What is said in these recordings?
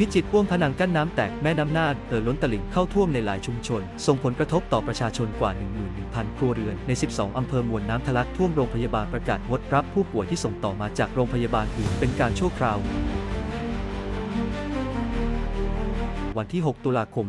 พิจิตรพ่วงผนังกั้นน้ำแตกแม่น้ำน่านเอ่อล้นตลิ่งเข้าท่วมในหลายชุมชน ส่งผลกระทบต่อประชาชนกว่า 11,000 ครัวเรือน ใน 12 อำเภอมวลน้ำทะลักท่วมโรงพยาบาลประกาศงดรับผู้ป่วยที่ส่งต่อมาจากโรงพยาบาลอื่นเป็นการชั่วคราว วันที่ 6 ตุลาคม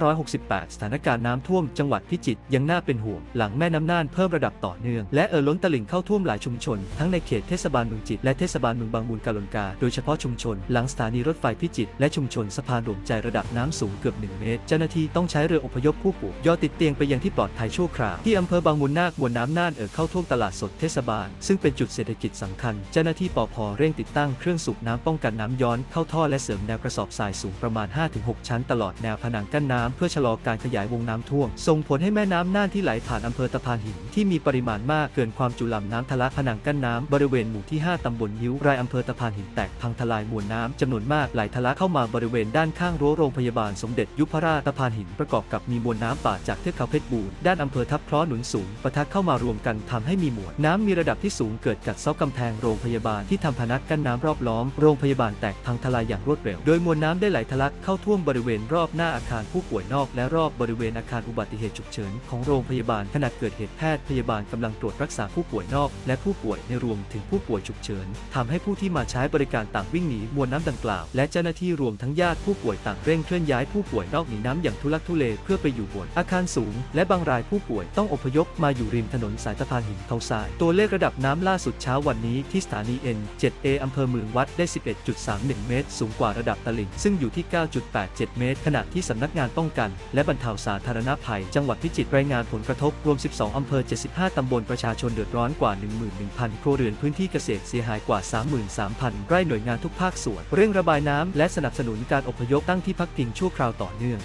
2568 สถานการณ์น้ำท่วมจังหวัดพิจิตรยังน่าเป็นห่วง หลังแม่น้ำน่านเพิ่มระดับต่อเนื่อง และเอ่อล้นตลิ่งเข้าท่วมหลายชุมชน ทั้งในเขตเทศบาลเมืองจิตและเทศบาลเมืองบางมูลกาลนกา โดยเฉพาะชุมชน หลังสถานีรถไฟพิจิตรและชุมชนสะพานหลวงใจระดับน้ำสูงเกือบ 1 เมตร เจ้าหน้าที่ต้องใช้เรืออพยพผู้ป่วยยอติดเตียงไปยังที่ปลอดภัยชั่วคราวที่อำเภอบางมูลนาคมวลน้ำน่านเอ่อเข้าท่วมตลาดสดเทศบาล ซึ่งเป็นจุดเศรษฐกิจสำคัญ เจ้าหน้าที่ปพเร่งติดตั้งเครื่องสูบน้ำป้องกันน้ำย้อนเข้าท่อและเสริมแนวกระสอบทรายสูงประมาณ5-6 ชั้นตลอดแนวผนังกั้นน้ำเพื่อชะลอการขยายวงน้ำท่วม ส่งผลให้แม่น้ำน่านที่ไหลผ่านอำเภอตะพานหินที่มีปริมาณมากเกินความจุลำน้ำทะลักผนังกั้นน้ำบริเวณหมู่ที่ 5 ตำบลยิ้วรายอำเภอตะพานหินแตกพังทลายมวลน้ำจำนวนมากไหลทะลักเข้ามาบริเวณด้านข้างรั้วโรงพยาบาลสมเด็จยุพราชตะพานหินประกอบกับมีมวลน้ำป่าจากเทือกเขาเพชรบูรณ์ด้านอำเภอทับเคราะหนุนสูงปะทะเข้ามารวมกันทำให้มีมวลน้ำมีระดับที่สูงเกิดกัดเซาะกำแพงโรงพยาบาลที่ทำพนักกั้นน้ำรอบล้อมโรงพยาบาลแตกพังทลายอย่างรวดเร็ว โดยมวลน้ำได้ไหลทะลักเข้าท่วม่วมบริเวณรอบหน้าอาคารผู้ป่วยนอกและรอบบริเวณอาคารอุบัติเหตุฉุกเฉินของโรงพยาบาลขณะเกิดเหตุแพทย์พยาบาลกำลังตรวจรักษาผู้ป่วยนอกและผู้ป่วยในรวมถึงผู้ป่วยฉุกเฉินทำให้ผู้ที่มาใช้บริการต่างวิ่งหนีมวลน้ำดังกล่าวและเจ้าหน้าที่รวมทั้งญาติผู้ป่วยต่างเร่งเคลื่อนย้ายผู้ป่วยนอกหนีน้ำอย่างทุลักทุเลเพื่อไปอยู่บนอาคารสูง และบางรายผู้ป่วยต้องอพยพมาอยู่ริมถนนสายตะพานหินเขาทราย ตัวเลขระดับน้ำล่าสุดเช้าวันนี้ที่สถานี N7A อำเภอเมืองวัดได้ 11.31 เมตร สูงกว่าระดับตลิ่งซึ่งอยู่ที่9.87 เมตร ขณะที่สำนักงานป้องกัน และบรรเทาสาธารณภัย จังหวัดพิจิตรรายงานผลกระทบรวม 12 อำเภอ 75 ตำบลประชาชนเดือดร้อนกว่า 11,000 ครัวเรือนพื้นที่เกษตรเสียหายกว่า 33,000 ไร่หน่วยงานทุกภาคส่วน เร่งระบายน้ำและสนับสนุนการอพยพตั้งที่พักพิงชั่วคราวต่อเนื่อง